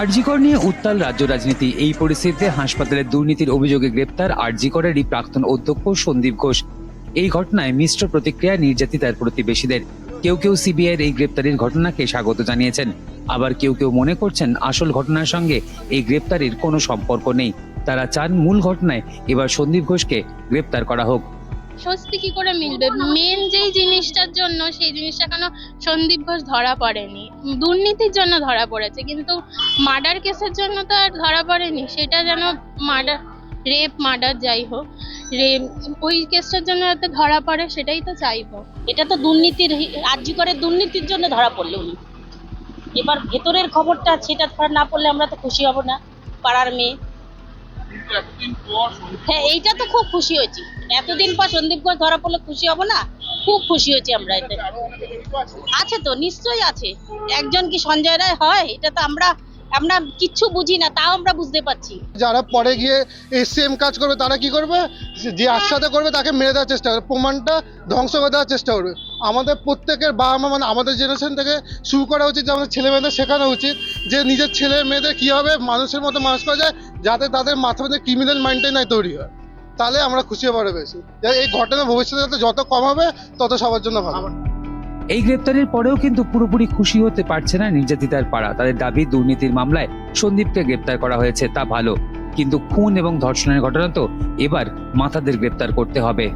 আরজিকর নিয়ে উত্তাল রাজ্য রাজনীতি। এই পরিস্থিতিতে হাসপাতালের দুর্নীতির অভিযোগে গ্রেপ্তার আরজিকরেরই প্রাক্তন অধ্যক্ষ সন্দীপ ঘোষ। এই ঘটনায় মিশ্র প্রতিক্রিয়া নির্যাতিতার প্রতিবেশীদের। কেউ কেউ সিবিআইয়ের এই গ্রেপ্তারির ঘটনাকে স্বাগত জানিয়েছেন। আবার কেউ কেউ মনে করছেন আসল ঘটনার সঙ্গে এই গ্রেপ্তারির কোনো সম্পর্ক নেই। তারা চান মূল ঘটনায় এবার সন্দীপ ঘোষকে গ্রেপ্তার করা হোক। স্বস্তি কি করে মিলবে? মেন যেই জিনিসটার জন্য, সেই জিনিসটা কেন সন্দীপ ঘোষ ধরা পড়েনি? দুর্নীতির জন্য ধরা পড়েছে, কিন্তু মার্ডার কেসের জন্য তো আর ধরা পড়েনি। সেটা যেন মার্ডার রেপ মার্ডার যাই হোক রেপ ওই কেসটার জন্য যাতে ধরা পড়ে, সেটাই তো চাইব। এটা তো দুর্নীতির আর্জি করে দুর্নীতির জন্য ধরা পড়ল উনি। এবার ভেতরের খবরটা, সেটা ধরা না পড়লে আমরা তো খুশি হব না, পাড়ার মেয়ে। হ্যাঁ এইটা তো খুব খুশি হয়েছি। এতদিন পর সন্দীপ ঘোষ ধরা পড়লে খুশি হব না? খুব খুশি হয়েছি আমরা এতে। আছে তো নিশ্চয়ই আছে। একজন কি সঞ্জয় রায় হয়? এটা তো আমরা আমরা কিচ্ছু বুঝি না, তাও আমরা বুঝতে পারছি। যারা পরে গিয়ে এই সেম কাজ করবে, তারা কি করবে? যে একসাথে করবে, তাকে মেরে দেওয়ার চেষ্টা করবে, প্রমাণটা ধ্বংস করে দেওয়ার চেষ্টা করবে। আমাদের প্রত্যেকের বাবা মা মানে আমাদের জেনারেশন থেকে শুরু করা উচিত, যে আমাদের ছেলে মেয়েদের শেখানো উচিত, যে নিজের ছেলে মেয়েদের কীভাবে মানুষের মতো মানুষ করা যায়, যাতে তাদের মাথার মধ্যে ক্রিমিনাল মাইন্ডটাই নাই তৈরি হয়। তাহলে আমরা খুশি হব বেশি। এই ঘটনা ভবিষ্যতে যাতে যত কম হবে, তত সবার জন্য ভালো। এই গ্রেপ্তারের পরেও কিন্তু পুরোপুরি খুশি হতে পারছে না নির্যাতিতার পাড়া। তাদের দাবি, দুর্নীতির মামলায় সন্দীপকে গ্রেপ্তার করা হয়েছে, তা ভালো। কিন্তু খুন এবং ধর্ষণের ঘটনা তো এবার মাথাদের গ্রেপ্তার করতে হবে।